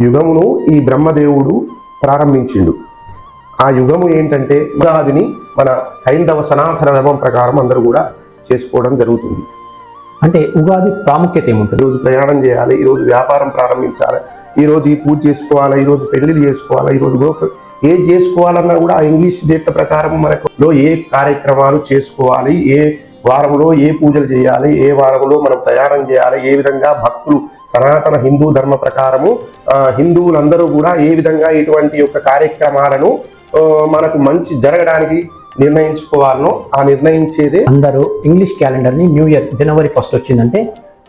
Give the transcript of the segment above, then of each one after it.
యుగమును ఈ బ్రహ్మదేవుడు ప్రారంభించిండు. ఆ యుగము ఏంటంటే ఉగాదిని మన హైందవ సనాతన ధర్మం ప్రకారం అందరూ కూడా చేసుకోవడం జరుగుతుంది. అంటే ఉగాది ప్రాముఖ్యత ఏముంటుంది? ఈరోజు ప్రయాణం చేయాలి ఈరోజు వ్యాపారం ప్రారంభించాలి ఈరోజు ఈ పూజ చేసుకోవాలి ఈరోజు పెళ్ళిళ్ళు చేసుకోవాలి ఈరోజు గృహ ఏది చేసుకోవాలన్నా కూడా ఆ ఇంగ్లీష్ డేట్ ప్రకారం మనకు ఏ కార్యక్రమాలు చేసుకోవాలి ఏ వారంలో ఏ పూజలు చేయాలి ఏ వారంలో మనం ప్రయాణం చేయాలి ఏ విధంగా భక్తులు సనాతన హిందూ ధర్మ ప్రకారము హిందువులందరూ కూడా ఏ విధంగా ఇటువంటి యొక్క కార్యక్రమాలను మనకు మంచి జరగడానికి నిర్ణయించుకోవాలనో ఆ నిర్ణయించేదే అందరూ ఇంగ్లీష్ క్యాలెండర్ని న్యూ ఇయర్ జనవరి ఫస్ట్ వచ్చిందంటే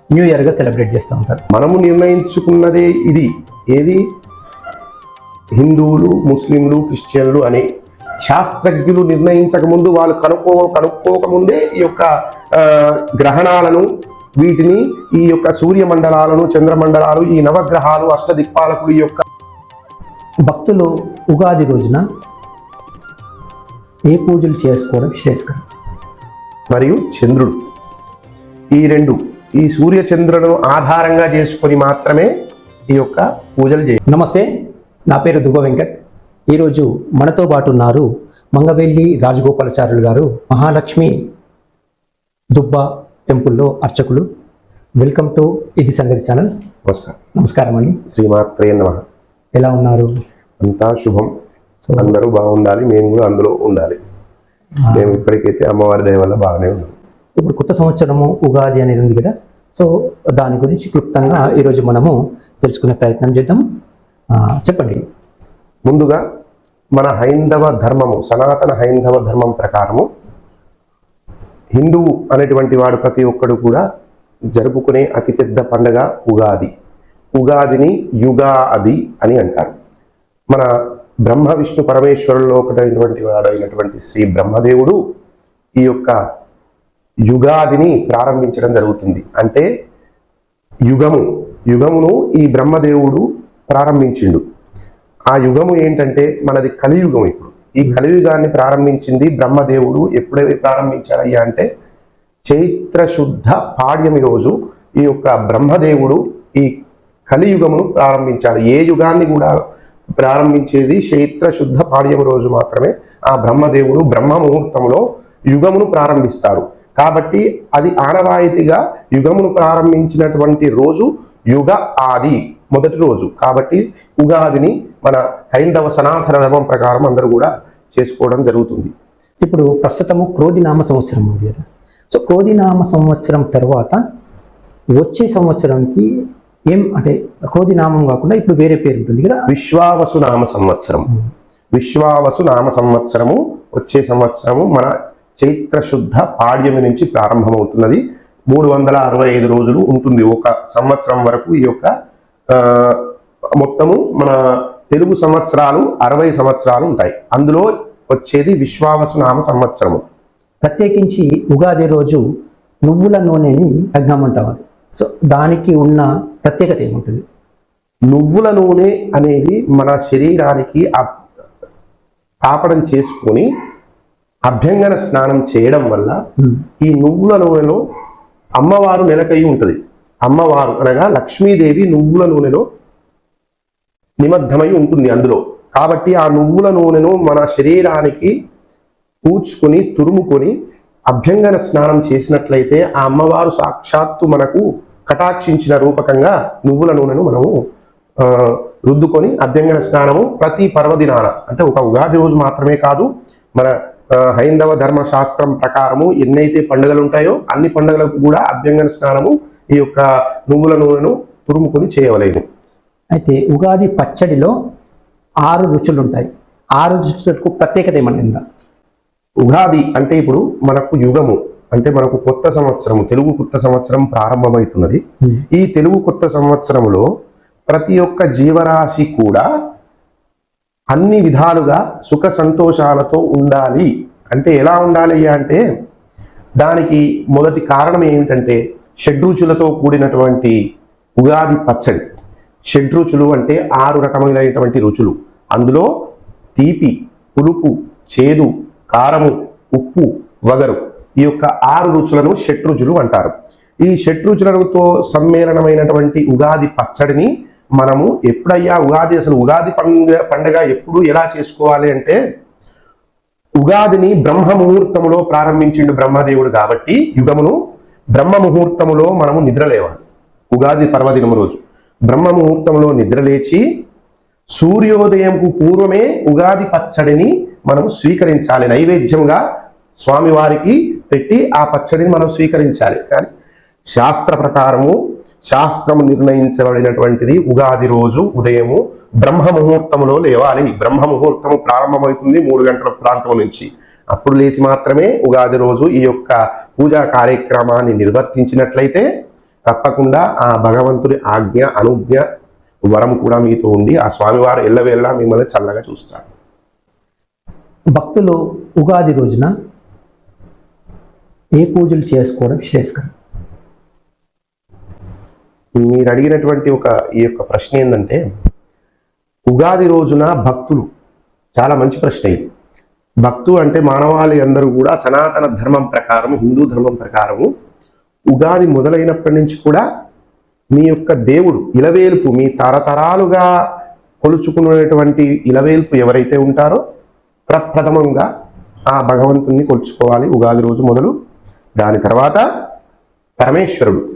న్యూ ఇయర్గా సెలబ్రేట్ చేస్తూ ఉంటారు. మనము నిర్ణయించుకున్నదే ఇది. ఏది? హిందువులు ముస్లింలు క్రిస్టియన్లు అని శాస్త్రజ్ఞులు నిర్ణయించక ముందు వాళ్ళు కనుక్కో కనుక్కోకముందే ఈ యొక్క ఆ, గ్రహణాలను వీటిని ఈ యొక్క సూర్యమండలాలను చంద్రమండలాలు ఈ నవగ్రహాలు అష్టదిక్పాలకుడు యొక్క భక్తులు ఉగాది రోజున ఏ పూజలు చేసుకోవడం శ్రేయస్కరం? మరియు చంద్రుడు. ఈ రెండు ఈ సూర్య చంద్రులను ఆధారంగా చేసుకొని మాత్రమే ఈ యొక్క పూజలు చేయ నమస్తే నా పేరు దుబ్బ వెంకట్. ఈరోజు మనతో పాటు ఉన్నారు మంగవెల్లి రాజగోపాలాచార్యులు గారు మహాలక్ష్మి దుబ్బ టెంపుల్లో అర్చకులు. వెల్కమ్ టు ఇది సంగతి ఛానల్. నమస్కారం. నమస్కారం అండి. శ్రీమాత్రే నమః. ఎలా ఉన్నారు? అంతా శుభం. సో అందరూ బాగుండాలి మేము కూడా అందులో ఉండాలి. మేము ఇప్పటికైతే అమ్మవారి దయ వల్ల బాగానే ఉన్నాం. ఇప్పుడు కొత్త సంవత్సరము ఉగాది అనేది ఉంది కదా. సో దాని గురించి క్లుప్తంగా ఈరోజు మనము తెలుసుకునే ప్రయత్నం చేద్దాం. చెప్పండి. ముందుగా మన హైందవ ధర్మము సనాతన హైందవ ధర్మం ప్రకారము హిందువు అనేటువంటి వాడు ప్రతి ఒక్కడు కూడా జరుపుకునే అతిపెద్ద పండగ ఉగాది. ఉగాదిని యుగాది అని అంటారు. మన బ్రహ్మ విష్ణు పరమేశ్వరుల్లో ఒకటైనటువంటి వాడైనటువంటి శ్రీ బ్రహ్మదేవుడు ఈ యొక్క యుగాదిని ప్రారంభించడం జరుగుతుంది. అంటే యుగము యుగమును ఈ బ్రహ్మదేవుడు ప్రారంభించిండు. ఆ యుగము ఏంటంటే మనది కలియుగం ఇప్పుడు. ఈ కలియుగాన్ని ప్రారంభించింది బ్రహ్మదేవుడు. ఎప్పుడైతే ప్రారంభించాడయ్యా అంటే చైత్ర శుద్ధ పాడ్యమి రోజు ఈ యొక్క బ్రహ్మదేవుడు ఈ కలియుగమును ప్రారంభించాడు. ఏ యుగాన్ని కూడా ప్రారంభించేది చైత్ర శుద్ధ పాడ్యమి రోజు మాత్రమే. ఆ బ్రహ్మదేవుడు బ్రహ్మ ముహూర్తంలో యుగమును ప్రారంభిస్తాడు. కాబట్టి అది ఆనవాయితీగా యుగమును ప్రారంభించినటువంటి రోజు యుగ ఆది. మొదటి రోజు. కాబట్టి ఉగాదిని మన హైందవ సనాతన ధర్మం ప్రకారం అందరూ కూడా చేసుకోవడం జరుగుతుంది. ఇప్పుడు ప్రస్తుతము క్రోధినామ సంవత్సరం ఉంది కదా. సో క్రోధినామ సంవత్సరం తర్వాత వచ్చే సంవత్సరంకి ఏం అంటే క్రోధినామం కాకుండా ఇప్పుడు వేరే పేరు ఉంటుంది కదా. విశ్వావసు నామ సంవత్సరం. విశ్వావసు నామ సంవత్సరము వచ్చే సంవత్సరము మన చైత్ర శుద్ధ పాడ్యమి నుంచి ప్రారంభమవుతున్నది. మూడు వందల అరవై ఐదు రోజులు ఉంటుంది ఒక సంవత్సరం వరకు ఈ యొక్క మొత్తము మన తెలుగు సంవత్సరాలు అరవై సంవత్సరాలు ఉంటాయి. అందులో వచ్చేది విశ్వావసు నామ సంవత్సరము. ప్రత్యేకించి ఉగాది రోజు నువ్వుల నూనెని యజ్ఞం అంటాం సో దానికి ఉన్న ప్రత్యేకత ఏముంటుంది? నువ్వుల నూనె అనేది మన శరీరానికి తాపడం చేసుకొని అభ్యంగన స్నానం చేయడం వల్ల. ఈ నువ్వుల నూనెలో అమ్మవారు నెలకై ఉంటుంది. అమ్మవారు అనగా లక్ష్మీదేవి నువ్వుల నూనెలో నిమగ్నమై ఉంటుంది అందులో. కాబట్టి ఆ నువ్వుల నూనెను మన శరీరానికి పూడ్చుకొని తురుముకొని అభ్యంగన స్నానం చేసినట్లయితే ఆ అమ్మవారు సాక్షాత్తు మనకు కటాక్షించిన రూపకంగా నువ్వుల నూనెను మనము రుద్దుకొని అభ్యంగన స్నానము ప్రతి పర్వదినాన. అంటే ఒక ఉగాది రోజు మాత్రమే కాదు మన హైందవ ధర్మ శాస్త్రం ప్రకారము ఎన్నైతే పండుగలు ఉంటాయో అన్ని పండుగలకు కూడా అభ్యంగన స్నానము ఈ యొక్క నువ్వుల నూనెను తురుముకొని చేయవలేను అయితే ఉగాది పచ్చడిలో ఆరు రుచులు ఉంటాయి ఆరు రుచులకు ప్రత్యేకత ఏమన్నా? ఉగాది అంటే ఇప్పుడు మనకు యుగము అంటే మనకు కొత్త సంవత్సరం తెలుగు కొత్త సంవత్సరం ప్రారంభమవుతున్నది. ఈ తెలుగు కొత్త సంవత్సరంలో ప్రతి ఒక్క జీవరాశి కూడా అన్ని విధాలుగా సుఖ సంతోషాలతో ఉండాలి. అంటే ఎలా ఉండాలి అంటే దానికి మొదటి కారణం ఏమిటంటే షడ్రుచులతో కూడినటువంటి ఉగాది పచ్చడి. షడ్రుచులు అంటే ఆరు రకములైనటువంటి రుచులు. అందులో తీపి పులుపు చేదు కారము ఉప్పు వగరు ఈ యొక్క ఆరు రుచులను షట్రుచులు అంటారు. ఈ షట్రుచులతో సమ్మేళనమైనటువంటి ఉగాది పచ్చడిని మనము ఎప్పుడయ్యా ఉగాది అసలు ఉగాది పండుగ పండుగ ఎప్పుడు ఎలా చేసుకోవాలి అంటే ఉగాదిని బ్రహ్మ ముహూర్తములో ప్రారంభించిండు బ్రహ్మదేవుడు కాబట్టి యుగమును బ్రహ్మ ముహూర్తములో మనము నిద్రలేవాలి. ఉగాది పర్వదినం రోజు బ్రహ్మ ముహూర్తంలో నిద్రలేచి సూర్యోదయంకు పూర్వమే ఉగాది పచ్చడిని మనం స్వీకరించాలి. నైవేద్యంగా స్వామివారికి పెట్టి ఆ పచ్చడిని మనం స్వీకరించాలి. కానీ శాస్త్ర ప్రకారము శాస్త్రం నిర్ణయించబడినటువంటిది ఉగాది రోజు ఉదయము బ్రహ్మ ముహూర్తములో లేవాలి. బ్రహ్మ ముహూర్తము ప్రారంభమవుతుంది మూడు గంటల ప్రాంతం నుంచి. అప్పుడు లేచి మాత్రమే ఉగాది రోజు ఈ యొక్క పూజా కార్యక్రమాన్ని నిర్వర్తించినట్లయితే తప్పకుండా ఆ భగవంతుడి ఆజ్ఞ అనుజ్ఞ వరం కూడా మీతో ఉండి ఆ స్వామివారు ఎల్లవేళ్ళ మిమ్మల్ని చల్లగా చూస్తాడు భక్తులు ఉగాది రోజున ఏ పూజలు చేసుకోవడం శ్రేయస్కరం? మీరు అడిగినటువంటి ఒక ఈ యొక్క ప్రశ్న ఏంటంటే ఉగాది రోజున భక్తులు చాలా మంచి ప్రశ్న ఇది. భక్తు అంటే మానవాళి అందరూ కూడా సనాతన ధర్మం ప్రకారం హిందూ ధర్మం ప్రకారము ఉగాది మొదలైనప్పటి నుంచి కూడా మీ యొక్క దేవుడు ఇలవేల్పు మీ తరతరాలుగా కొలుచుకునేటువంటి ఇలవేల్పు ఎవరైతే ఉంటారో ప్రప్రథమంగా ఆ భగవంతుణ్ణి కొలుచుకోవాలి ఉగాది రోజు మొదలు. దాని తర్వాత పరమేశ్వరుడు.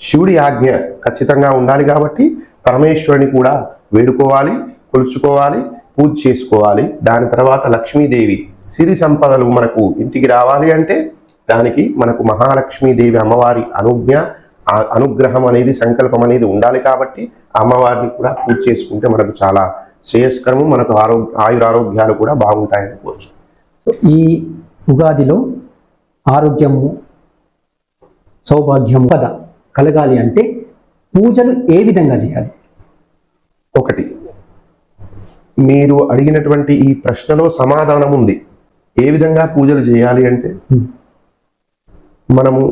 శివుడి ఆజ్ఞ ఖచ్చితంగా ఉండాలి కాబట్టి పరమేశ్వరుని కూడా వేడుకోవాలి కొలుచుకోవాలి పూజ చేసుకోవాలి. దాని తర్వాత లక్ష్మీదేవి సిరి సంపదలు మనకు ఇంటికి రావాలి అంటే దానికి మనకు మహాలక్ష్మీదేవి అమ్మవారి అనుజ్ఞ అనుగ్రహం అనేది సంకల్పం అనేది ఉండాలి కాబట్టి అమ్మవారిని కూడా పూజ చేసుకుంటే మనకు చాలా శ్రేయస్కరము మనకు ఆరోగ్య ఆయురారోగ్యాలు కూడా బాగుంటాయని కోరుచు. సో ఈ ఉగాదిలో ఆరోగ్యము సౌభాగ్యము కదా కలగాలి అంటే పూజలు ఏ విధంగా చేయాలి? ఒకటి మీరు అడిగినటువంటి ఈ ప్రశ్నలో సమాధానం ఉంది. ఏ విధంగా పూజలు చేయాలి అంటే. మనము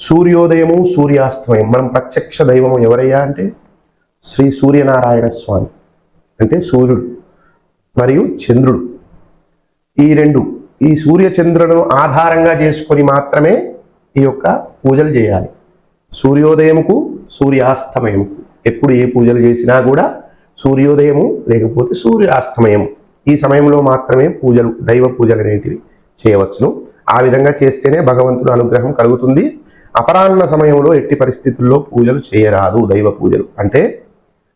సూర్యోదయము సూర్యాస్తమయం మనం ప్రత్యక్ష దైవము ఎవరయ్యా అంటే? శ్రీ సూర్యనారాయణ స్వామి అంటే సూర్యుడు మరియు చంద్రుడు. ఈ రెండు ఈ సూర్య చంద్రులను ఆధారంగా చేసుకొని మాత్రమే ఈ యొక్క పూజలు చేయాలి. సూర్యోదయముకు సూర్యాస్తమయముకు. ఎప్పుడు ఏ పూజలు చేసినా కూడా సూర్యోదయము లేకపోతే సూర్యాస్తమయము. ఈ సమయంలో మాత్రమే పూజలు దైవ పూజలు అనేటివి చేయవచ్చును. ఆ విధంగా చేస్తేనే భగవంతుడు అనుగ్రహం కలుగుతుంది. అపరాహ్న సమయంలో ఎట్టి పరిస్థితుల్లో పూజలు చేయరాదు దైవ పూజలు. అంటే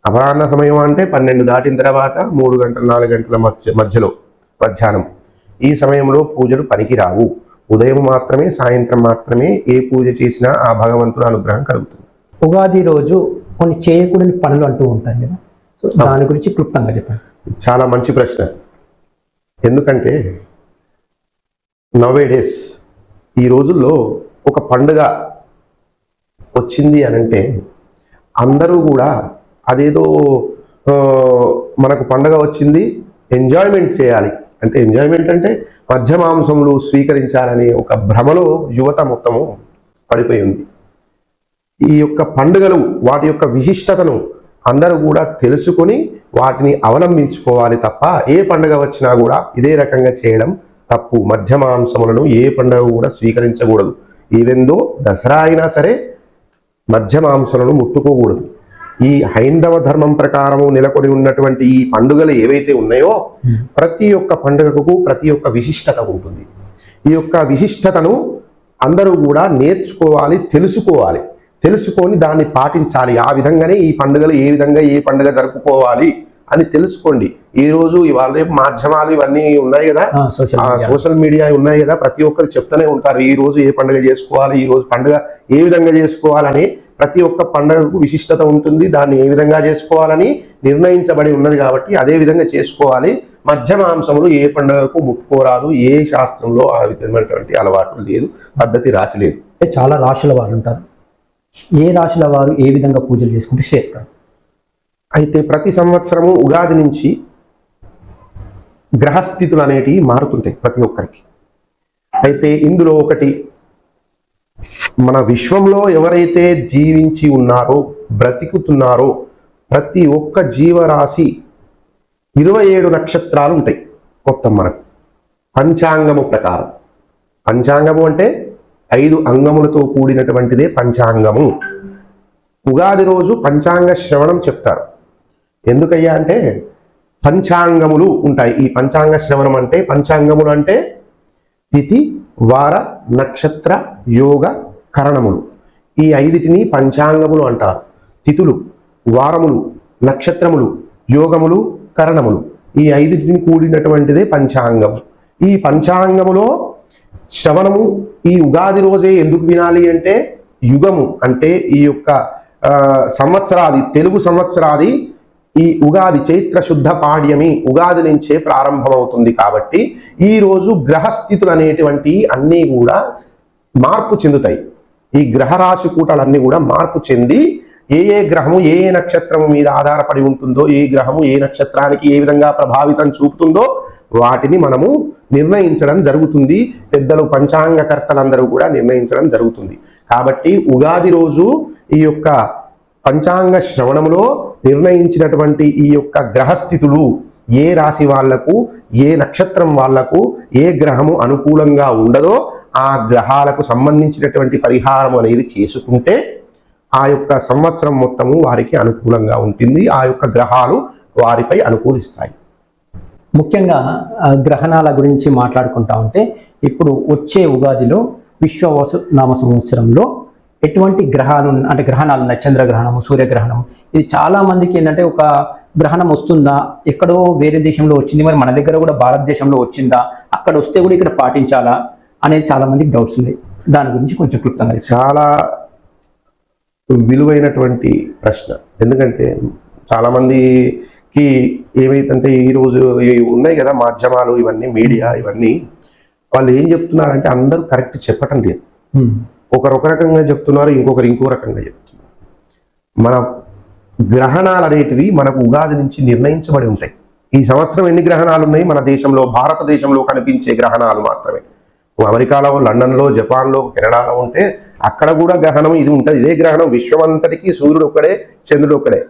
అపరాహ్న సమయం అంటే పన్నెండు దాటిన తర్వాత మూడు గంటల నాలుగు గంటల మధ్య మధ్యలో మధ్యాహ్నం. ఈ సమయంలో పూజలు పనికిరావు. ఉదయం మాత్రమే సాయంత్రం మాత్రమే ఏ పూజ చేసినా ఆ భగవంతుడు అనుగ్రహం కలుగుతుంది. ఉగాది రోజు కొన్ని చేయకూడని పనులు అంటూ ఉంటాయి కదా. సో దాని గురించి క్లుప్తంగా చెప్పండి. చాలా మంచి ప్రశ్న. ఎందుకంటే నవే డేస్ ఈ రోజుల్లో ఒక పండుగ వచ్చింది అని అంటే అందరూ కూడా అదేదో మనకు పండుగ వచ్చింది ఎంజాయ్మెంట్ చేయాలి. అంటే ఎంజాయ్మెంట్ అంటే మధ్య మాంసములు స్వీకరించాలని ఒక భ్రమలో యువత మొత్తము పడిపోయి ఉంది. ఈ యొక్క పండుగలు వాటి యొక్క విశిష్టతను అందరూ కూడా తెలుసుకొని వాటిని అవలంబించుకోవాలి తప్ప ఏ పండుగ వచ్చినా కూడా ఇదే రకంగా చేయడం తప్పు. మధ్య మాంసములను ఏ పండుగ కూడా స్వీకరించకూడదు. ఈవెందో దసరా అయినా సరే మధ్య మాంసములను ముట్టుకోకూడదు. ఈ హైందవ ధర్మం ప్రకారము నెలకొని ఉన్నటువంటి ఈ పండుగలు ఏవైతే ఉన్నాయో ప్రతి ఒక్క పండుగకు ప్రతి ఒక్క విశిష్టత ఉంటుంది. ఈ యొక్క విశిష్టతను అందరూ కూడా నేర్చుకోవాలి తెలుసుకోవాలి. తెలుసుకొని దాన్ని పాటించాలి. ఆ విధంగానే ఈ పండుగలు ఏ విధంగా ఏ పండుగ జరుపుకోవాలి అని తెలుసుకోండి. ఈ రోజు ఇవాళ రేపు మాధ్యమాలు ఇవన్నీ ఉన్నాయి కదా. సోషల్ మీడియా ఉన్నాయి కదా. ప్రతి ఒక్కరు చెప్తూనే ఉంటారు. ఈ రోజు ఏ పండుగ చేసుకోవాలి ఈ రోజు పండుగ ఏ విధంగా చేసుకోవాలని ప్రతి ఒక్క పండుగకు విశిష్టత ఉంటుంది. దాన్ని ఏ విధంగా చేసుకోవాలని నిర్ణయించబడి ఉన్నది కాబట్టి అదే విధంగా చేసుకోవాలి. మధ్య మాంసములు ఏ పండుగకు ముట్టుకోరాదు. ఏ శాస్త్రంలో ఆ విధమైనటువంటి అలవాటు లేదు. పద్ధతి రాసి లేదు. చాలా రాశుల వారు ఉంటారు. ఏ రాశుల వారు ఏ విధంగా పూజలు చేసుకుంటే శ్రేయస్కరం? అయితే ప్రతి సంవత్సరము ఉగాది నుంచి గ్రహస్థితులు అనేటివి మారుతుంటాయి ప్రతి ఒక్కరికి. అయితే ఇందులో ఒకటి మన విశ్వంలో ఎవరైతే జీవించి ఉన్నారో బ్రతికుతున్నారో ప్రతి ఒక్క జీవరాశి ఇరవై ఏడు నక్షత్రాలు ఉంటాయి మొత్తం మనకు. పంచాంగము ప్రకారం. పంచాంగము అంటే ఐదు అంగములతో కూడినటువంటిదే పంచాంగము. ఉగాది రోజు పంచాంగ శ్రవణం చెప్తారు. ఎందుకయ్యా అంటే పంచాంగములు ఉంటాయి. ఈ పంచాంగ శ్రవణం అంటే పంచాంగములు అంటే తిథి వార నక్షత్ర యోగ కరణములు. ఈ ఐదిటిని పంచాంగములు అంటారు. తిథులు వారములు నక్షత్రములు యోగములు కరణములు. ఈ ఐదిటిని కూడినటువంటిదే పంచాంగం. ఈ పంచాంగములో శ్రవణము ఈ ఉగాది రోజే ఎందుకు వినాలి అంటే యుగము అంటే ఈ యొక్క సంవత్సరాది తెలుగు సంవత్సరాది ఈ ఉగాది చైత్ర శుద్ధ పాడ్యమి ఉగాది నుంచే ప్రారంభమవుతుంది కాబట్టి ఈ రోజు గ్రహస్థితులు అనేటువంటి అన్నీ కూడా మార్పు చెందుతాయి. ఈ గ్రహరాశి కూటలన్నీ కూడా మార్పు చెంది ఏ ఏ గ్రహము ఏ ఏ నక్షత్రము మీద ఆధారపడి ఉంటుందో ఏ గ్రహము ఏ నక్షత్రానికి ఏ విధంగా ప్రభావితం చూపుతుందో వాటిని మనము నిర్ణయించడం జరుగుతుంది. పెద్దలు పంచాంగకర్తలందరూ కూడా నిర్ణయించడం జరుగుతుంది. కాబట్టి ఉగాది రోజు ఈ యొక్క పంచాంగ శ్రవణములో నిర్ణయించినటువంటి ఈ యొక్క గ్రహస్థితులు ఏ రాశి వాళ్ళకు ఏ నక్షత్రం వాళ్ళకు ఏ గ్రహము అనుకూలంగా ఉండదో ఆ గ్రహాలకు సంబంధించినటువంటి పరిహారం అనేది చేసుకుంటే ఆ యొక్క సంవత్సరం మొత్తము వారికి అనుకూలంగా ఉంటుంది. ఆ యొక్క గ్రహాలు వారిపై అనుకూలిస్తాయి. ముఖ్యంగా గ్రహణాల గురించి మాట్లాడుకుంటా ఉంటే ఇప్పుడు వచ్చే ఉగాదిలో విశ్వవాసు నామ సంవత్సరంలో ఎటువంటి గ్రహాలు అంటే గ్రహణాలు ఉన్నాయి చంద్రగ్రహణము సూర్యగ్రహణము ఇది చాలా మందికి ఏంటంటే ఒక గ్రహణం వస్తుందా? ఎక్కడో వేరే దేశంలో వచ్చింది మరి మన దగ్గర కూడా భారతదేశంలో వచ్చిందా? అక్కడ వస్తే కూడా ఇక్కడ పాటించాలా? అనేది చాలా మందికి డౌట్స్ ఉన్నాయి. దాని గురించి కొంచెం క్లుప్తంగా. చాలా విలువైనటువంటి ప్రశ్న. ఎందుకంటే చాలా మందికి ఏమైతుంటే ఈరోజు ఉన్నాయి కదా మాధ్యమాలు ఇవన్నీ మీడియా ఇవన్నీ. వాళ్ళు ఏం చెప్తున్నారంటే అందరూ కరెక్ట్ చెప్పటం లేదు. ఒకరు ఒక రకంగా చెప్తున్నారు ఇంకొకరు ఇంకో రకంగా చెప్తున్నారు. మన గ్రహణాలు అనేటివి మనకు ఉగాది నుంచి నిర్ణయించబడి ఉంటాయి. ఈ సంవత్సరం ఎన్ని గ్రహణాలు ఉన్నాయి? మన దేశంలో భారతదేశంలో కనిపించే గ్రహణాలు మాత్రమే. అమెరికాలో లండన్లో జపాన్లో కెనడాలో ఉంటే అక్కడ కూడా గ్రహణం ఇది ఉంటుంది. ఇదే గ్రహణం విశ్వమంతటికి సూర్యుడు ఒక్కడే చంద్రుడు ఒక్కడే.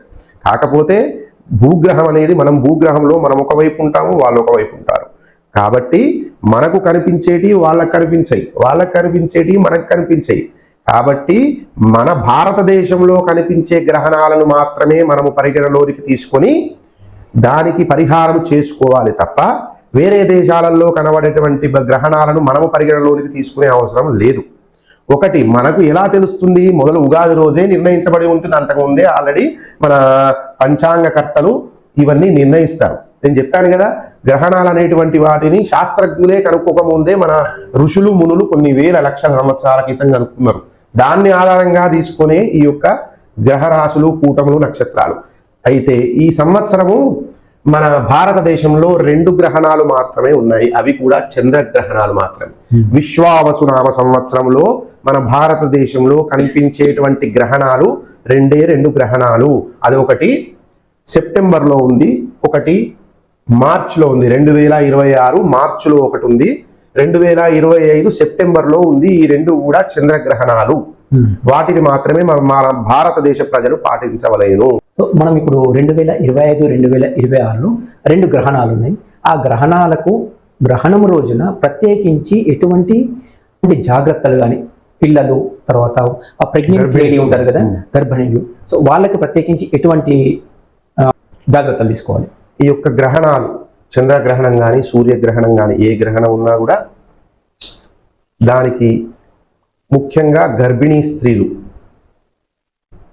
కాకపోతే భూగ్రహం అనేది మనం భూగ్రహంలో మనం ఒకవైపు ఉంటాము వాళ్ళు ఒకవైపు ఉంటారు. కాబట్టి మనకు కనిపించేటి వాళ్ళకు కనిపించాయి. వాళ్ళకు కనిపించేటి మనకు కనిపించాయి. కాబట్టి మన భారతదేశంలో కనిపించే గ్రహణాలను మాత్రమే మనము పరిగణలోనికి తీసుకొని దానికి పరిహారం చేసుకోవాలి తప్ప వేరే దేశాలలో కనబడేటువంటి గ్రహణాలను మనము పరిగణలోనికి తీసుకునే అవసరం లేదు. ఒకటి మనకు ఎలా తెలుస్తుంది? మొదలు ఉగాది రోజే నిర్ణయించబడి ఉంటుంది. అంతకుముందే ఆల్రెడీ మన పంచాంగకర్తలు ఇవన్నీ నిర్ణయిస్తారు. నేను చెప్పాను కదా గ్రహణాలు అనేటువంటి వాటిని శాస్త్రజ్ఞులే కనుక్కోకముందే మన ఋషులు మునులు కొన్ని వేల లక్షల సంవత్సరాల క్రితం కనుక్కున్నారు. దాన్ని ఆధారంగా తీసుకునే ఈ యొక్క గ్రహరాశులు కూటములు నక్షత్రాలు. అయితే ఈ సంవత్సరము మన భారతదేశంలో రెండు గ్రహణాలు మాత్రమే ఉన్నాయి. అవి కూడా చంద్రగ్రహణాలు మాత్రమే. విశ్వావసునామ సంవత్సరంలో మన భారతదేశంలో కనిపించేటువంటి గ్రహణాలు రెండే రెండు గ్రహణాలు. అది ఒకటి సెప్టెంబర్లో ఉంది ఒకటి మార్చ్లో ఉంది. రెండు వేల ఇరవై ఆరు మార్చిలో ఒకటి ఉంది. రెండు వేల ఇరవై ఐదు సెప్టెంబర్లో ఉంది ఈ రెండు కూడా చంద్రగ్రహణాలు. వాటిని మాత్రమే మన భారతదేశ ప్రజలు పాటించవలేను. సో మనం ఇప్పుడు రెండు వేల ఇరవై ఐదు రెండు వేల ఇరవై ఆరులో రెండు గ్రహణాలు ఉన్నాయి. ఆ గ్రహణాలకు గ్రహణం రోజున ప్రత్యేకించి ఎటువంటి జాగ్రత్తలు కానీ పిల్లలు తర్వాత ఆ ప్రెగ్నెంట్. లేడీ ఉంటారు కదా గర్భిణీలు. సో వాళ్ళకి ప్రత్యేకించి ఎటువంటి జాగ్రత్తలు తీసుకోవాలి. ఈ యొక్క గ్రహణాలు చంద్రగ్రహణం కానీ సూర్యగ్రహణం కానీ ఏ గ్రహణం ఉన్నా కూడా దానికి ముఖ్యంగా గర్భిణీ స్త్రీలు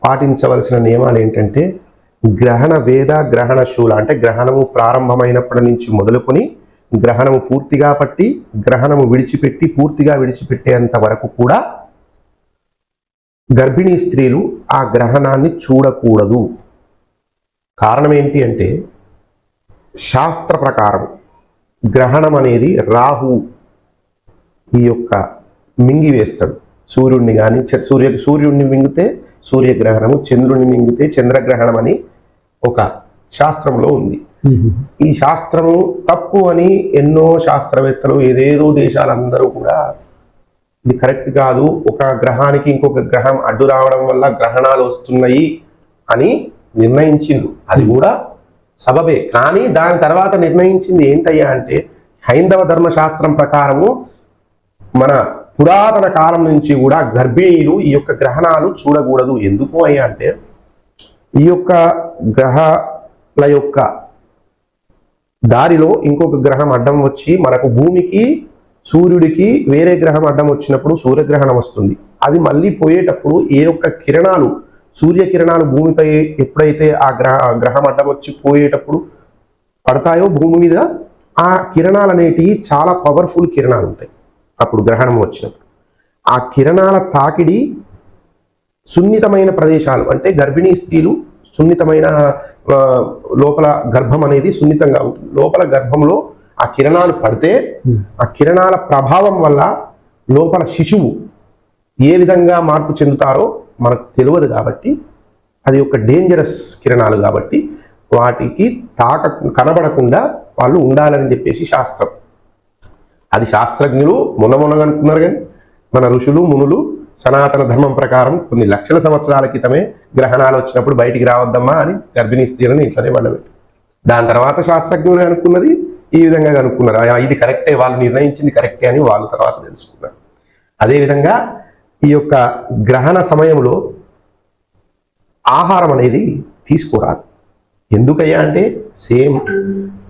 పాటించవలసిన నియమాలు ఏంటంటే గ్రహణ వేద గ్రహణ శూల అంటే గ్రహణము ప్రారంభమైనప్పటి నుంచి మొదలుకొని గ్రహణము పూర్తిగా పట్టి గ్రహణము విడిచిపెట్టి పూర్తిగా విడిచిపెట్టేంత వరకు కూడా గర్భిణీ స్త్రీలు ఆ గ్రహణాన్ని చూడకూడదు. కారణం ఏంటి అంటే శాస్త్ర ప్రకారం గ్రహణం అనేది రాహు ఈ యొక్క మింగి వేస్తాడు. సూర్యుడిని కానీ సూర్య సూర్యుడిని మింగితే సూర్యగ్రహణము చంద్రుడిని మింగితే చంద్రగ్రహణం అని ఒక శాస్త్రంలో ఉంది. ఈ శాస్త్రము తప్పు అని ఎన్నో శాస్త్రవేత్తలు ఏదేదో దేశాలందరూ కూడా ఇది కరెక్ట్ కాదు. ఒక గ్రహానికి ఇంకొక గ్రహం అడ్డు రావడం వల్ల గ్రహణాలు వస్తున్నాయి అని నిర్ణయించిండ్రు. అది కూడా సబబే. కానీ దాని తర్వాత నిర్ణయించింది ఏంటయ్యా అంటే హైందవ ధర్మశాస్త్రం ప్రకారము మన పురాతన కాలం నుంచి కూడా గర్భిణీలు ఈ యొక్క గ్రహణాలు చూడకూడదు. ఎందుకు అయ్యా అంటే ఈ యొక్క గ్రహాల యొక్క దారిలో ఇంకొక గ్రహం అడ్డం వచ్చి మనకు భూమికి సూర్యుడికి వేరే గ్రహం అడ్డం వచ్చినప్పుడు సూర్యగ్రహణం వస్తుంది. అది మళ్ళీ పోయేటప్పుడు ఏ ఒక్క కిరణాలు సూర్య కిరణాలు భూమిపై ఎప్పుడైతే ఆ గ్రహ గ్రహం అడ్డం వచ్చి పోయేటప్పుడు పడతాయో భూమి మీద ఆ కిరణాలు అనేటివి చాలా పవర్ఫుల్ కిరణాలు ఉంటాయి అప్పుడు గ్రహణం వచ్చినప్పుడు. ఆ కిరణాల తాకిడి సున్నితమైన ప్రదేశాలు అంటే గర్భిణీ స్త్రీలు సున్నితమైన లోపల గర్భం అనేది సున్నితంగా ఉంటుంది. లోపల గర్భంలో ఆ కిరణాలు పడితే ఆ కిరణాల ప్రభావం వల్ల లోపల శిశువు ఏ విధంగా మార్పు చెందుతారో మనకు తెలియదు కాబట్టి అది ఒక డేంజరస్ కిరణాలు కాబట్టి వాటికి తాక కనబడకుండా వాళ్ళు ఉండాలని చెప్పేసి శాస్త్రం. అది శాస్త్రజ్ఞులు మునమునగనుకున్నారు కానీ మన ఋషులు మునులు సనాతన ధర్మం ప్రకారం కొన్ని లక్షల సంవత్సరాల క్రితమే గ్రహణాలు వచ్చినప్పుడు బయటికి రావద్దమ్మా అని గర్భిణీ స్త్రీలను ఇంట్లోనే వండబెట్టి దాని తర్వాత శాస్త్రజ్ఞులు అనుకున్నది ఈ విధంగా కనుక్కున్నారు ఇది కరెక్టే వాళ్ళు నిర్ణయించింది కరెక్టే అని వాళ్ళు తర్వాత తెలుసుకున్నారు. అదేవిధంగా ఈ యొక్క గ్రహణ సమయంలో ఆహారం అనేది తీసుకోరాదు. ఎందుకయ్యా అంటే సేమ్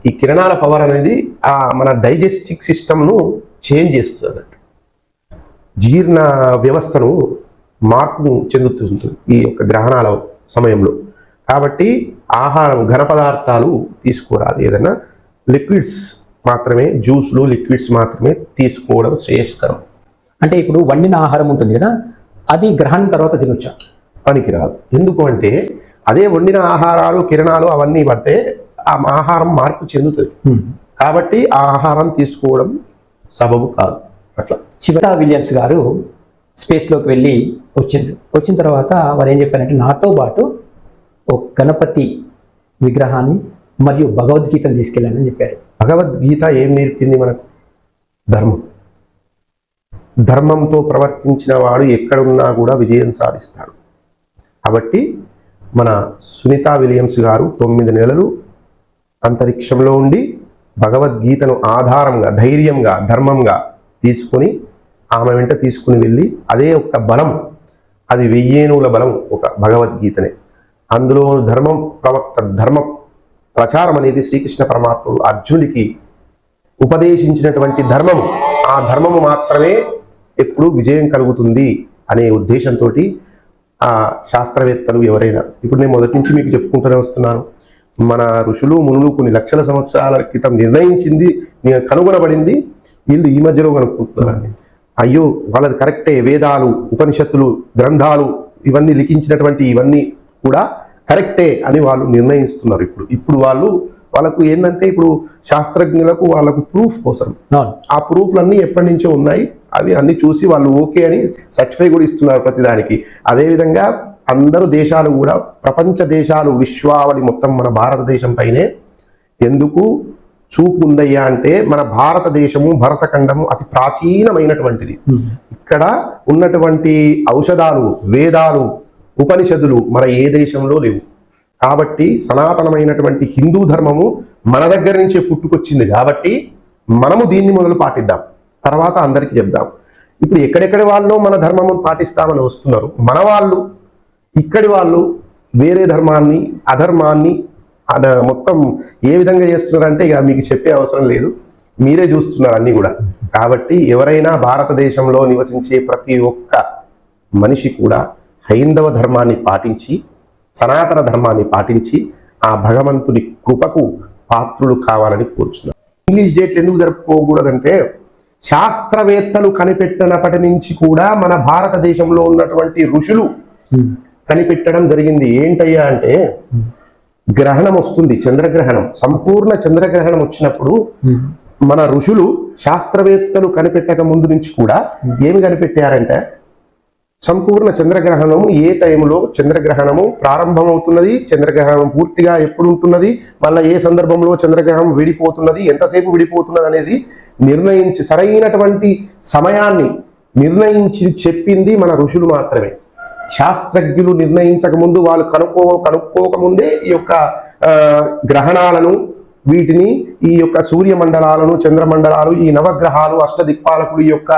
ఈ కిరణాల పవర్ అనేది ఆ మన డైజెస్టిక్ సిస్టమ్ను చేంజ్ చేస్తుంది. జీర్ణ వ్యవస్థను మార్పు చెందుతుంది ఈ యొక్క గ్రహణాల సమయంలో. కాబట్టి ఆహారం ఘన పదార్థాలు తీసుకోరాదు. ఏదైనా లిక్విడ్స్ మాత్రమే జ్యూస్లు లిక్విడ్స్ మాత్రమే తీసుకోవడం శ్రేయస్కరం. అంటే ఇప్పుడు వండిన ఆహారం ఉంటుంది కదా అది గ్రహణం తర్వాత తినొచ్చా? పనికిరాదు. ఎందుకు అంటే అదే వండిన ఆహారాలు కిరణాలు అవన్నీ పడితే ఆ ఆహారం మార్పు చెందుతుంది. కాబట్టి ఆ ఆహారం తీసుకోవడం సబబు కాదు. అట్లా. చివరా విలియమ్స్ గారు స్పేస్లోకి వెళ్ళి వచ్చిండ్రు. వచ్చిన తర్వాత వారు ఏం చెప్పారంటే నాతో పాటు ఒక గణపతి విగ్రహాన్ని మరియు భగవద్గీతను తీసుకెళ్ళానని చెప్పారు. భగవద్గీత ఏం నేర్పింది మనకు? ధర్మం. ధర్మంతో ప్రవర్తించిన వాడు ఎక్కడున్నా కూడా విజయం సాధిస్తాడు. కాబట్టి మన సునీత విలియమ్స్ గారు తొమ్మిది నెలలు అంతరిక్షంలో ఉండి భగవద్గీతను ఆధారంగా ధైర్యంగా ధర్మంగా తీసుకొని ఆమె వెంట తీసుకుని వెళ్ళి అదే ఒక్క బలం అది వెయ్యేనుల బలం ఒక భగవద్గీతనే. అందులో ధర్మం ప్రవక్త ధర్మ ప్రచారం అనేది శ్రీకృష్ణ పరమాత్ముడు అర్జునుడికి ఉపదేశించినటువంటి ధర్మము. ఆ ధర్మము మాత్రమే ఎప్పుడు విజయం కలుగుతుంది అనే ఉద్దేశంతో ఆ శాస్త్రవేత్తలు ఎవరైనా ఇప్పుడు నేను మొదటి నుంచి మీకు చెప్పుకుంటూనే వస్తున్నాను. మన ఋషులు మునులు కొన్ని లక్షల సంవత్సరాల క్రితం నిర్ణయించింది కనుగొనబడింది వీళ్ళు ఈ మధ్యలో కనుక్కుంటున్నారండి. అయ్యో వాళ్ళది కరెక్టే వేదాలు ఉపనిషత్తులు గ్రంథాలు ఇవన్నీ లిఖించినటువంటి ఇవన్నీ కూడా కరెక్టే అని వాళ్ళు నిర్ణయిస్తున్నారు ఇప్పుడు. ఇప్పుడు వాళ్ళు వాళ్ళకు ఏంటంటే ఇప్పుడు శాస్త్రజ్ఞులకు వాళ్ళకు ప్రూఫ్ కోసం. ఆ ప్రూఫ్లన్నీ ఎప్పటి నుంచో ఉన్నాయి. అవి అన్ని చూసి వాళ్ళు ఓకే అని సర్టిఫై కూడా ఇస్తున్నారు ప్రతిదానికి. అదేవిధంగా అందరూ దేశాలు కూడా ప్రపంచ దేశాలు విశ్వావళి మొత్తం మన భారతదేశం పైనే. ఎందుకు? చూపు ఉందయ్యా అంటే మన భారతదేశము భరతఖండము అతి ప్రాచీనమైనటువంటిది. ఇక్కడ ఉన్నటువంటి ఔషధాలు వేదాలు ఉపనిషదులు మన ఏ దేశంలో లేవు. కాబట్టి సనాతనమైనటువంటి హిందూ ధర్మము మన దగ్గర నుంచే పుట్టుకొచ్చింది. కాబట్టి మనము దీన్ని మొదలు పాటిద్దాం. తర్వాత అందరికీ చెప్దాం. ఇప్పుడు ఎక్కడెక్కడి వాళ్ళు మన ధర్మము పాటిస్తామని వస్తున్నారు? మన వాళ్ళు ఇక్కడి వాళ్ళు వేరే ధర్మాన్ని అధర్మాన్ని అద మొత్తం ఏ విధంగా చేస్తున్నారంటే ఇక మీకు చెప్పే అవసరం లేదు. మీరే చూస్తున్నారు అన్ని కూడా. కాబట్టి ఎవరైనా భారతదేశంలో నివసించే ప్రతి ఒక్క మనిషి కూడా హైందవ ధర్మాన్ని పాటించి సనాతన ధర్మాన్ని పాటించి ఆ భగవంతుని కృపకు పాత్రులు కావాలని కోరుచున్నారు ఇంగ్లీష్ డేట్లు ఎందుకు జరుపుకోకూడదంటే శాస్త్రవేత్తలు కనిపెట్టినప్పటి నుంచి కూడా మన భారతదేశంలో ఉన్నటువంటి ఋషులు కనిపెట్టడం జరిగింది. ఏంటయ్యా అంటే గ్రహణం వస్తుంది చంద్రగ్రహణం. సంపూర్ణ చంద్రగ్రహణం వచ్చినప్పుడు మన ఋషులు శాస్త్రవేత్తలు కనిపెట్టక ముందు నుంచి కూడా ఏమి కనిపెట్టారంటే సంపూర్ణ చంద్రగ్రహణం ఏ టైంలో చంద్రగ్రహణము ప్రారంభమవుతున్నది? చంద్రగ్రహణం పూర్తిగా ఎప్పుడు ఉంటున్నది? మళ్ళీ ఏ సందర్భంలో చంద్రగ్రహణం విడిపోతున్నది? ఎంతసేపు విడిపోతున్నది అనేది నిర్ణయించి సరైనటువంటి సమయాన్ని నిర్ణయించి చెప్పింది మన ఋషులు మాత్రమే. శాస్త్రజ్ఞులు నిర్ణయించకముందు వాళ్ళు కనుక్కో కనుక్కోకముందే ఈ యొక్క గ్రహణాలను వీటిని ఈ యొక్క సూర్యమండలాలను చంద్రమండలాలు ఈ నవగ్రహాలు అష్టదిక్పాలకులు ఈ యొక్క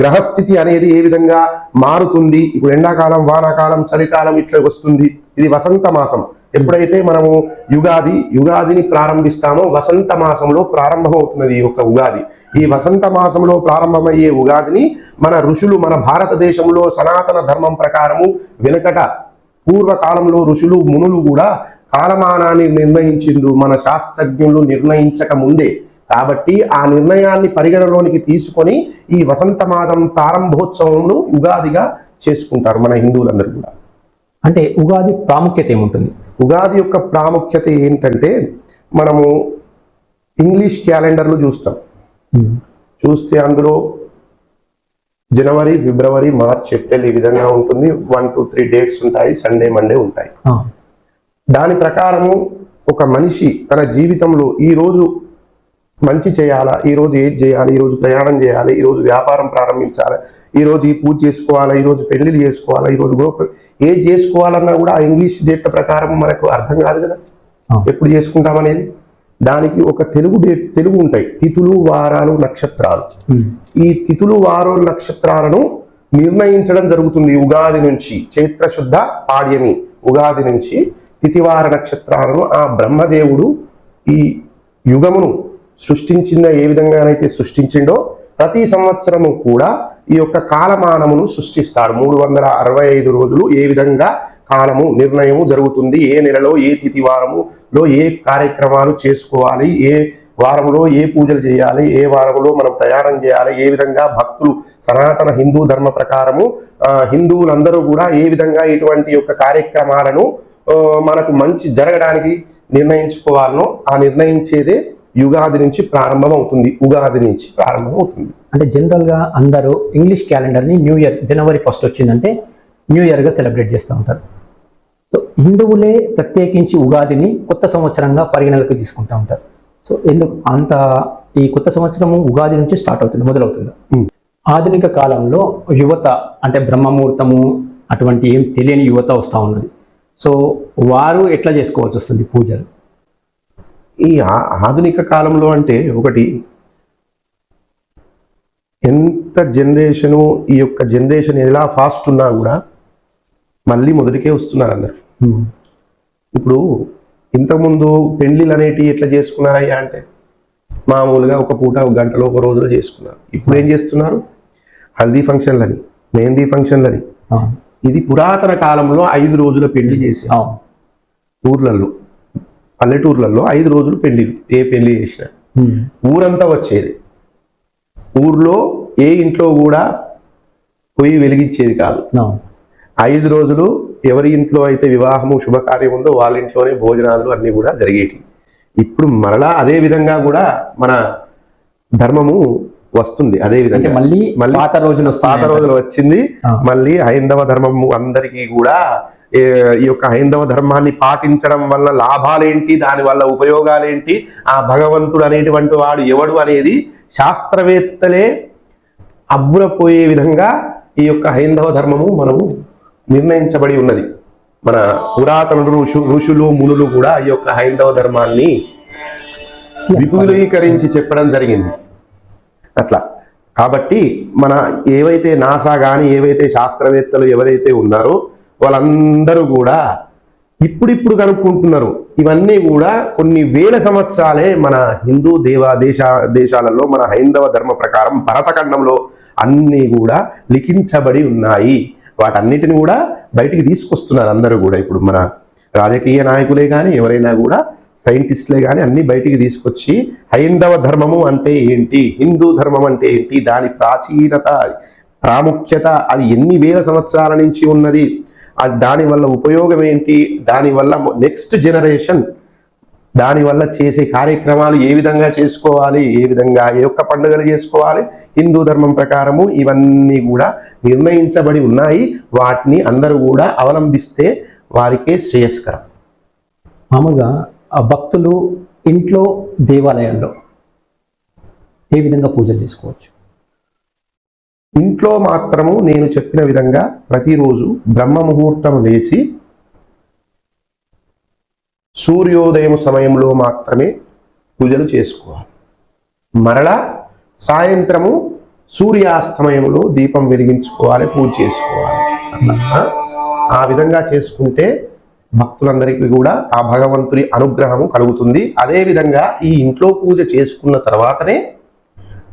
గ్రహస్థితి అనేది ఏ విధంగా మారుతుంది? ఇప్పుడు ఎండాకాలం వానాకాలం చలికాలం ఇట్లా వస్తుంది. ఇది వసంత మాసం. ఎప్పుడైతే మనము యుగాది యుగాదిని ప్రారంభిస్తామో వసంత మాసంలో ప్రారంభమవుతున్నది ఈ యొక్క ఉగాది. ఈ వసంత మాసంలో ప్రారంభమయ్యే ఉగాదిని మన ఋషులు మన భారతదేశంలో సనాతన ధర్మం ప్రకారము వెనుకట పూర్వకాలంలో ఋషులు మునులు కూడా కాలమానాన్ని నిర్ణయించిండ్రు మన శాస్త్రజ్ఞులు నిర్ణయించక ముందే. కాబట్టి ఆ నిర్ణయాన్ని పరిగణలోనికి తీసుకొని ఈ వసంత మాసం ప్రారంభోత్సవంను ఉగాదిగా చేసుకుంటారు మన హిందువులందరూ కూడా. అంటే ఉగాది ప్రాముఖ్యత ఏముంటుంది? ఉగాది యొక్క ప్రాముఖ్యత ఏంటంటే మనము ఇంగ్లీష్ క్యాలెండర్లు చూస్తాం. చూస్తే అందులో జనవరి ఫిబ్రవరి మార్చ్ ఏప్రిల్ ఈ విధంగా ఉంటుంది. వన్ టూ త్రీ డేట్స్ ఉంటాయి సండే మండే ఉంటాయి. దాని ప్రకారము ఒక మనిషి తన జీవితంలో ఈ రోజు మంచి చేయాలా? ఈ రోజు ఏది చేయాలి? ఈ రోజు ప్రయాణం చేయాలి? ఈ రోజు వ్యాపారం ప్రారంభించాలి? ఈ రోజు ఈ పూజ చేసుకోవాలా? ఈ రోజు పెళ్ళిళ్ళు చేసుకోవాలా? ఈ రోజు గోప ఏది చేసుకోవాలన్నా కూడా ఆ ఇంగ్లీష్ డేట్ ప్రకారం మనకు అర్థం కాదు కదా. ఎప్పుడు చేసుకుంటాం అనేది? దానికి ఒక తెలుగు డేట్ తెలుగు ఉంటాయి. తిథులు వారాలు నక్షత్రాలు. ఈ తిథులు వారు నక్షత్రాలను నిర్ణయించడం జరుగుతుంది ఉగాది నుంచి. చైత్ర శుద్ధ పాడ్యమి ఉగాది నుంచి తితివార నక్షత్రాలను ఆ బ్రహ్మదేవుడు ఈ యుగమును సృష్టించిన ఏ విధంగానైతే సృష్టించిండో ప్రతి సంవత్సరము కూడా ఈ యొక్క కాలమానమును సృష్టిస్తాడు. మూడు వందల అరవై ఐదు రోజులు ఏ విధంగా కాలము నిర్ణయము జరుగుతుంది ఏ నెలలో ఏ తిథి వారములో ఏ కార్యక్రమాలు చేసుకోవాలి ఏ వారంలో ఏ పూజలు చేయాలి ఏ వారంలో మనం ప్రయాణం చేయాలి ఏ విధంగా భక్తులు సనాతన హిందూ ధర్మ ప్రకారము హిందువులందరూ కూడా ఏ విధంగా ఇటువంటి యొక్క కార్యక్రమాలను మనకు మంచి జరగడానికి నిర్ణయించుకోవాలనో ఆ నిర్ణయించేదే యుగాది నుంచి ప్రారంభం అవుతుంది ఉగాది నుంచి ప్రారంభం అవుతుంది అంటే జనరల్గా అందరూ ఇంగ్లీష్ క్యాలెండర్ని న్యూ ఇయర్ జనవరి ఫస్ట్ వచ్చిందంటే న్యూ ఇయర్గా సెలబ్రేట్ చేస్తూ ఉంటారు. సో హిందువులే ప్రత్యేకించి ఉగాదిని కొత్త సంవత్సరంగా పరిగణలోకి తీసుకుంటూ ఉంటారు. సో ఎందుకు? అంత ఈ కొత్త సంవత్సరము ఉగాది నుంచి స్టార్ట్ అవుతుంది మొదలవుతుంది. ఆధునిక కాలంలో యువత అంటే బ్రహ్మముహూర్తము అటువంటి ఏం తెలియని యువత వస్తూ ఉన్నది. సో వారు ఎట్లా చేసుకోవాల్సి వస్తుంది పూజలు ఈ ఆధునిక కాలంలో అంటే ఒకటి ఎంత జనరేషను ఈ యొక్క జనరేషన్ ఎలా ఫాస్ట్ ఉన్నా కూడా మళ్ళీ మొదటికే వస్తున్నారు అందరు. ఇప్పుడు ఇంతకుముందు పెళ్ళిళ్ళు అనేటివి ఎట్లా చేసుకున్నారయ్యా అంటే మామూలుగా ఒక పూట ఒక గంటలో ఒక రోజులో చేసుకున్నారు ఇప్పుడు ఏం చేస్తున్నారు హల్దీ ఫంక్షన్లని మెహందీ ఫంక్షన్లని. ఇది పురాతన కాలంలో ఐదు రోజుల పెళ్ళి చేసి. ఊర్లలో పల్లెటూర్లలో ఐదు రోజులు పెళ్ళి ఏ పెళ్ళి చేసినా. ఊరంతా వచ్చేది. ఊర్లో ఏ ఇంట్లో కూడా పొయ్యి వెలిగించేది కాదు. ఐదు రోజులు ఎవరి ఇంట్లో అయితే వివాహము శుభకార్యం ఉందో వాళ్ళ ఇంట్లోనే భోజనాలు అన్ని కూడా జరిగేటి ఇప్పుడు మరలా అదే విధంగా కూడా మన ధర్మము వస్తుంది అదే విధంగా. మళ్ళీ మళ్ళీ పాత రోజులు పాత రోజులు వచ్చింది. మళ్ళీ హైందవ ధర్మము అందరికీ కూడా ఈ యొక్క హైందవ ధర్మాన్ని పాటించడం వల్ల లాభాలేంటి దాని వల్ల ఉపయోగాలేంటి ఆ భగవంతుడు అనేటువంటి వాడు ఎవడు అనేది శాస్త్రవేత్తలే అబ్బురపోయే విధంగా ఈ యొక్క హైందవ ధర్మము మనము నిర్ణయించబడి ఉన్నది. మన పురాతన ఋషు ఋషులు మునులు కూడా ఈ యొక్క హైందవ ధర్మాన్ని విపులీకరించి చెప్పడం జరిగింది. అట్లా. కాబట్టి మన ఏవైతే నాసా కానీ ఏవైతే శాస్త్రవేత్తలు ఎవరైతే ఉన్నారో వాళ్ళందరూ కూడా ఇప్పుడిప్పుడు కనుక్కుంటున్నారు. ఇవన్నీ కూడా కొన్ని వేల సంవత్సరాలే మన హిందూ దేవ దేశ దేశాలలో మన హైందవ ధర్మ ప్రకారం భరతఖండంలో అన్నీ కూడా లిఖించబడి ఉన్నాయి. వాటన్నిటిని కూడా బయటికి తీసుకొస్తున్నారు అందరూ కూడా. ఇప్పుడు మన రాజకీయ నాయకులే కానీ ఎవరైనా కూడా సైంటిస్టులే కానీ అన్ని బయటికి తీసుకొచ్చి హైందవ ధర్మము అంటే ఏంటి? హిందూ ధర్మం అంటే ఏంటి? దాని ప్రాచీనత ప్రాముఖ్యత అది ఎన్ని వేల సంవత్సరాల నుంచి ఉన్నది? అది దానివల్ల ఉపయోగం ఏంటి? దాని వల్ల నెక్స్ట్ జనరేషన్ దానివల్ల చేసే కార్యక్రమాలు ఏ విధంగా చేసుకోవాలి? ఏ విధంగా ఏ ఒక్క పండుగలు చేసుకోవాలి? హిందూ ధర్మం ప్రకారము ఇవన్నీ కూడా నిర్ణయించబడి ఉన్నాయి. వాటిని అందరూ కూడా అవలంబిస్తే వారికే శ్రేయస్కరం. మామూలుగా భక్తులు ఇంట్లో దేవాలయాల్లో ఏ విధంగా పూజలు చేసుకోవచ్చు? ఇంట్లో మాత్రము నేను చెప్పిన విధంగా ప్రతిరోజు బ్రహ్మ ముహూర్తం లేచి సూర్యోదయం సమయంలో మాత్రమే పూజలు చేసుకోవాలి. మరలా సాయంత్రము సూర్యాస్తమయంలో దీపం వెలిగించుకోవాలి పూజ చేసుకోవాలి. ఆ విధంగా చేసుకుంటే భక్తులందరికీ కూడా ఆ భగవంతుని అనుగ్రహము కలుగుతుంది. అదేవిధంగా ఈ ఇంట్లో పూజ చేసుకున్న తర్వాతనే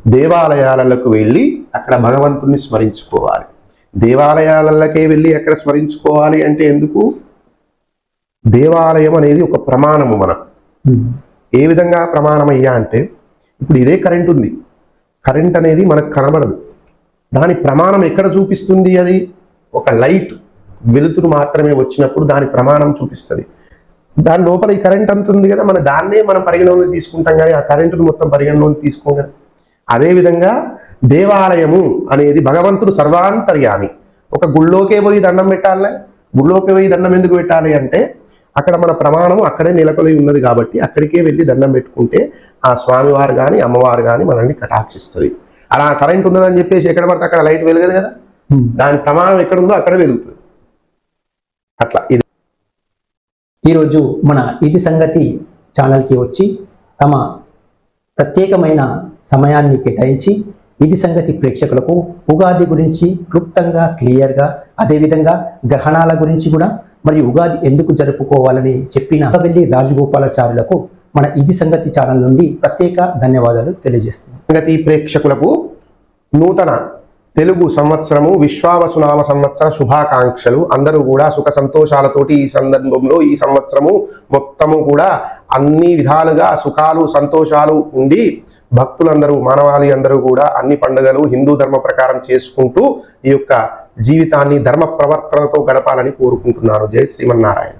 దేవాలయాలకు వెళ్ళి అక్కడ భగవంతుణ్ణి స్మరించుకోవాలి. దేవాలయాలకే వెళ్ళి ఎక్కడ స్మరించుకోవాలి అంటే ఎందుకు? దేవాలయం అనేది ఒక ప్రమాణము మనం ఏ విధంగా ప్రమాణం అయ్యా అంటే ఇప్పుడు ఇదే కరెంట్ ఉంది. కరెంట్ అనేది మనకు కనబడదు. దాని ప్రమాణం ఎక్కడ చూపిస్తుంది అది? ఒక లైట్ వెలుతురు మాత్రమే వచ్చినప్పుడు దాని ప్రమాణం చూపిస్తుంది. దాని లోపల ఈ కరెంట్ అంత ఉంది కదా మన దాన్నే మనం పరిగణలోకి తీసుకుంటాం కానీ ఆ కరెంటును మొత్తం పరిగణలోకి తీసుకోం కదా. అదేవిధంగా దేవాలయము అనేది భగవంతుడు సర్వాంతర్యామి. ఒక గుళ్ళోకే పోయి దండం పెట్టాలనే గుళ్ళోకి పోయి దండం ఎందుకు పెట్టాలి అంటే అక్కడ మన ప్రమాణం అక్కడే నెలకొలి ఉన్నది కాబట్టి అక్కడికే వెళ్ళి దండం పెట్టుకుంటే ఆ స్వామివారు కానీ అమ్మవారు కానీ మనల్ని కటాక్షిస్తుంది. అలా కరెంట్ ఉన్నదని చెప్పేసి ఎక్కడ పడితే అక్కడ లైట్ వెలగదు కదా. దాని ప్రమాణం ఎక్కడ ఉందో అక్కడే వెలుగుతుంది. అట్లా ఇది. ఈరోజు మన ఇది సంగతి ఛానల్కి వచ్చి తమ ప్రత్యేకమైన సమయాన్ని కేటాయించి ఇది సంగతి ప్రేక్షకులకు ఉగాది గురించి క్లుప్తంగా క్లియర్గా అదేవిధంగా గ్రహణాల గురించి కూడా మరియు ఉగాది ఎందుకు జరుపుకోవాలని చెప్పిన వెళ్ళి రాజగోపాలాచార్యులకు మన ఇది సంగతి ఛానల్ నుండి ప్రత్యేక ధన్యవాదాలు తెలియజేస్తున్నాం. సంగతి ప్రేక్షకులకు నూతన తెలుగు సంవత్సరము విశ్వావసునామ సంవత్సర శుభాకాంక్షలు. అందరూ కూడా సుఖ సంతోషాలతోటి ఈ సందర్భంలో ఈ సంవత్సరము మొత్తము కూడా అన్ని విధాలుగా సుఖాలు సంతోషాలు ఉండి భక్తులందరూ మానవాళి అందరూ కూడా అన్ని పండుగలు హిందూ ధర్మ ప్రకారం చేసుకుంటూ ఈ యొక్క జీవితాన్ని ధర్మ ప్రవర్తనతో గడపాలని కోరుకుంటున్నారు. జై శ్రీమన్నారాయణ.